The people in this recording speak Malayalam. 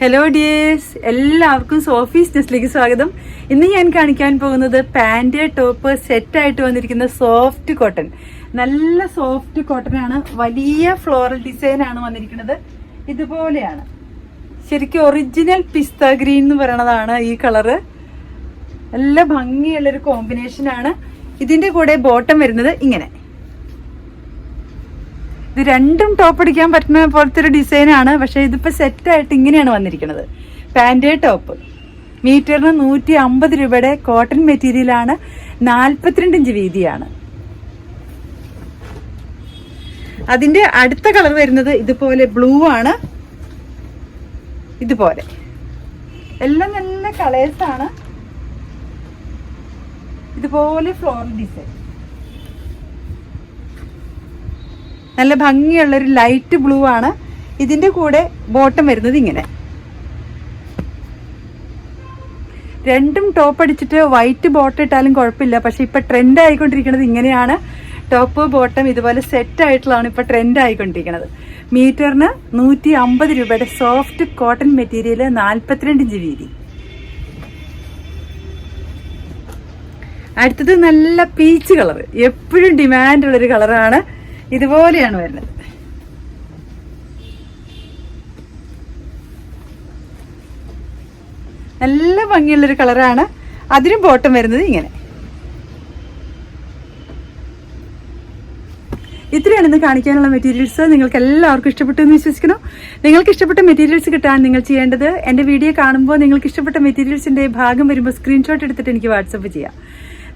ഹലോ ഡിയേഴ്സ് എല്ലാവർക്കും സോഫീസ് നെസ്റ്റിലേക്ക് സ്വാഗതം. ഇന്ന് ഞാൻ കാണിക്കാൻ പോകുന്നത് പാന്റ് ടോപ്പ് സെറ്റായിട്ട് വന്നിരിക്കുന്ന സോഫ്റ്റ് കോട്ടൺ നല്ല സോഫ്റ്റ് കോട്ടൺ ആണ്. വലിയ ഫ്ലോറൽ ഡിസൈൻ ആണ് വന്നിരിക്കുന്നത്. ഇതുപോലെയാണ്. ശരിക്കും ഒറിജിനൽ പിസ്ത ഗ്രീൻ എന്ന് പറയണതാണ് ഈ കളറ്. നല്ല ഭംഗിയുള്ളൊരു കോമ്പിനേഷൻ ആണ്. ഇതിന്റെ കൂടെ ബോട്ടം വരുന്നത് ഇങ്ങനെ. ഇത് രണ്ടും ടോപ്പ് അടിക്കാൻ പറ്റുന്ന പോലത്തെ ഒരു ഡിസൈനാണ് പക്ഷേ പക്ഷെ ഇതിപ്പോ സെറ്റ് ആയിട്ട് ഇങ്ങനെയാണ് വന്നിരിക്കുന്നത്. പാന്റ് ടോപ്പ് മീറ്ററിന് നൂറ്റി അമ്പത് രൂപയുടെ കോട്ടൺ മെറ്റീരിയലാണ് നാൽപ്പത്തിരണ്ട് ഇഞ്ച് വീതിയാണ്. അതിന്റെ അടുത്ത കളർ വരുന്നത് ഇതുപോലെ ബ്ലൂ ആണ്. ഇതുപോലെ. എല്ലാം നല്ല കളേഴ്സാണ് ഇതുപോലെ ഫ്ലോറൽ ഡിസൈൻ നല്ല ഭംഗിയുള്ള ഒരു ലൈറ്റ് ബ്ലൂ ആണ്. ഇതിന്റെ കൂടെ ബോട്ടം വരുന്നത് ഇങ്ങനെ. രണ്ടും ടോപ്പ് അടിച്ചിട്ട് വൈറ്റ് ബോട്ടം ഇട്ടാലും കുഴപ്പമില്ല. പക്ഷേ ഇപ്പൊ ട്രെൻഡ് ആയിക്കൊണ്ടിരിക്കുന്നത് ഇങ്ങനെയാണ്. ടോപ്പ് ബോട്ടം ഇതുപോലെ സെറ്റ് ആയിട്ടുള്ളതാണ് ഇപ്പൊ ട്രെൻഡ് ആയിക്കൊണ്ടിരിക്കുന്നത്. മീറ്ററിന് നൂറ്റി അമ്പത് രൂപയുടെ സോഫ്റ്റ് കോട്ടൺ മെറ്റീരിയൽ നാൽപ്പത്തിരണ്ട് ഇഞ്ച് വീതി അടുത്തത് നല്ല പീച്ച് കളർ എപ്പോഴും ഡിമാൻഡുള്ളൊരു കളറാണ് ഇതുപോലെയാണ് വരുന്നത്. നല്ല ഭംഗിയുള്ളൊരു കളറാണ്. അതിനും ബോട്ടം വരുന്നത് ഇങ്ങനെ. ഇത്രയാണ് ഇന്ന് കാണിക്കാനുള്ള മെറ്റീരിയൽസ് നിങ്ങൾക്ക് എല്ലാവർക്കും ഇഷ്ടപ്പെട്ടു എന്ന് വിശ്വസിക്കുന്നു. നിങ്ങൾക്ക് ഇഷ്ടപ്പെട്ട മെറ്റീരിയൽസ് കിട്ടാൻ നിങ്ങൾ ചെയ്യേണ്ടത് എന്റെ വീഡിയോ കാണുമ്പോൾ നിങ്ങൾക്ക് ഇഷ്ടപ്പെട്ട മെറ്റീരിയൽസിന്റെ ഭാഗം വരുമ്പോൾ സ്ക്രീൻഷോട്ട് എടുത്തിട്ട് എനിക്ക് വാട്സപ്പ് ചെയ്യാം.